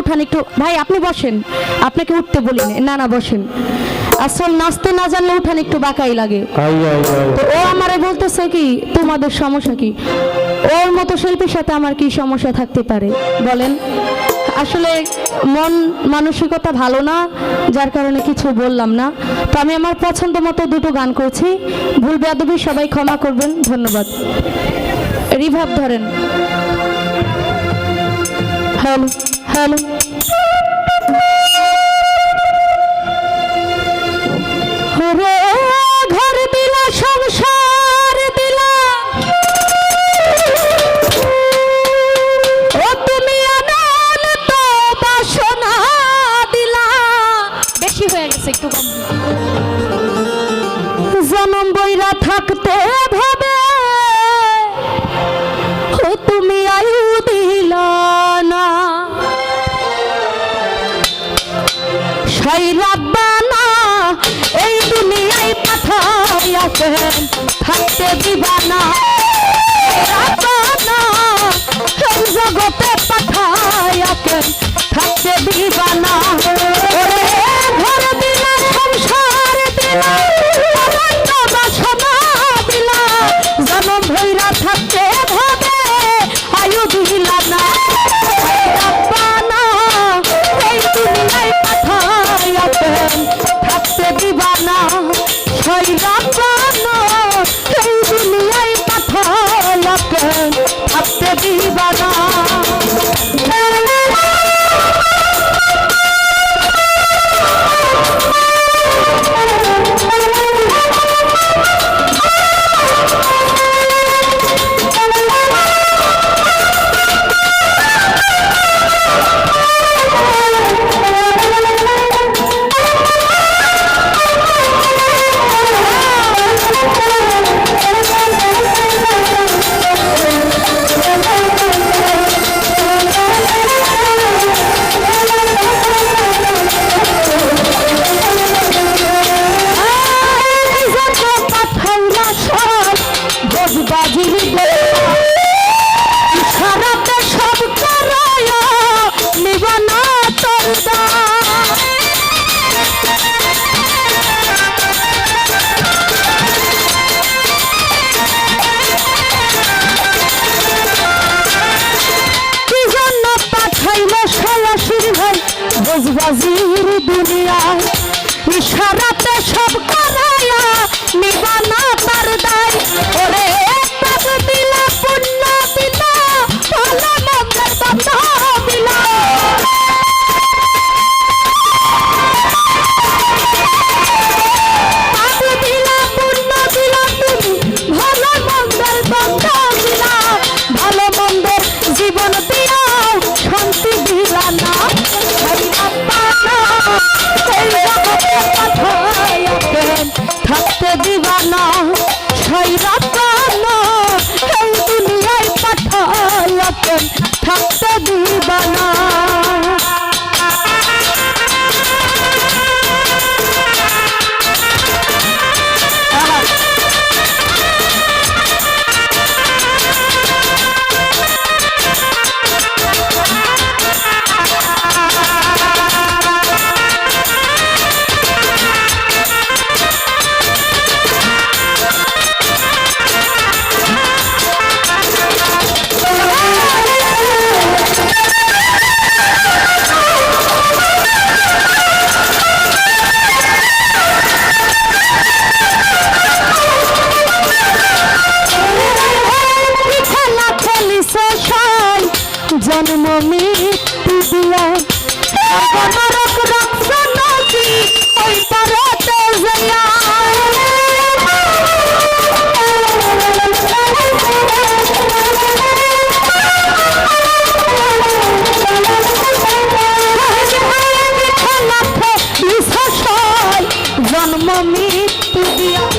উঠান একটু। ভাই আপনি বসেন। আপনাকে উঠতে বলিনি না। না বসেন। আসল নাচতে না জানলে উঠান একটু বাঁকাই লাগে। তো ও আমারে বলতেছে কি তোমাদের সমস্যা কি? ওর মতো শিল্পীর সাথে আমার কি সমস্যা থাকতে পারে? বলেন। আসলে মন মানসিকতা ভালো না যার কারণে কিছু বললাম না। তো আমি আমার পছন্দ মতো দুটো গান করছি। ভুল বেদবি সবাই ক্ষমা করবেন। ধন্যবাদ। রিভাব ধরেন। হ্যালো। হ্যালো পাঠাইয়াছেন থাকতে রাব্বানা এই জগতে পাঠাইয়াছেন না সেই রাব্বানা এই দুনিয়ায় পাঠাইয়াছেন থাকতে দিবা না। Tudo e a...